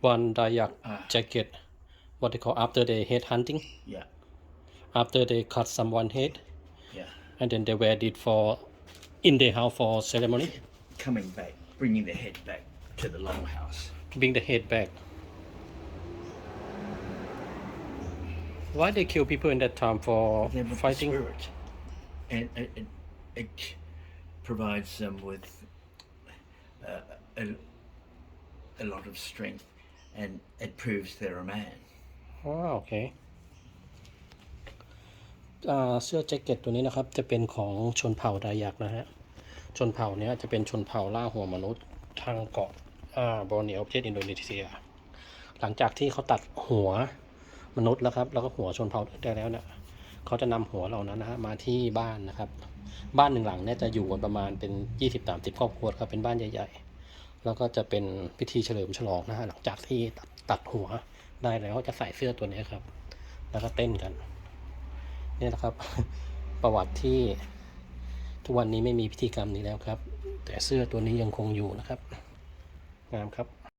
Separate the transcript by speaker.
Speaker 1: one Dayak
Speaker 2: Ah.
Speaker 1: jacket, what they call after they head hunting,
Speaker 2: Yeah,
Speaker 1: after they cut someone head,
Speaker 2: yeah.
Speaker 1: and then they wear it for in their house for ceremony,
Speaker 2: Coming back, bringing the head back to the longhouse.
Speaker 1: bring the head back. Why they kill people in that time for
Speaker 2: They're with the
Speaker 1: fighting?
Speaker 2: spirit, and it, it, it provides them with uh, a, a lot of strength, and it proves they're a man.
Speaker 1: อ๋อโอเคอ่าเสื้อแจ็คเก็ตตัวนี้นะครับ จะเป็นของชนเผ่าดายักนะฮะ ชนเผ่าเนี้ยจะเป็นชนเผ่าล่าหัวมนุษย์ทางเกาะอ่าบอร์เนียวประเทศอินโดนีเซีย หลังจากที่เขาตัดหัวมนุษย์แล้วครับ แล้วก็หัวชนเผ่าได้แล้วเนี่ยเขาจะนำหัวเหล่านั้นนะฮะมาที่บ้านนะครับ บ้านหนึ่งหลังเนี่ยจะอยู่กันประมาณเป็นยี่สิบสามสิบครอบครัวครับเป็นบ้านใหญ่ ๆ แล้วก็จะเป็นพิธีเฉลิมฉลองนะฮะหลังจากที่ตัดตัดหัวได้แล้วจะใส่เสื้อตัวนี้ครับ แล้วก็เต้นกันนี่ยนะครับ ประวัติที่ทุกวันนี้ไม่มีพิธีกรรมนี้แล้วครับ แต่เสื้อตัวนี้ยังคงอยู่นะครับ งามครับ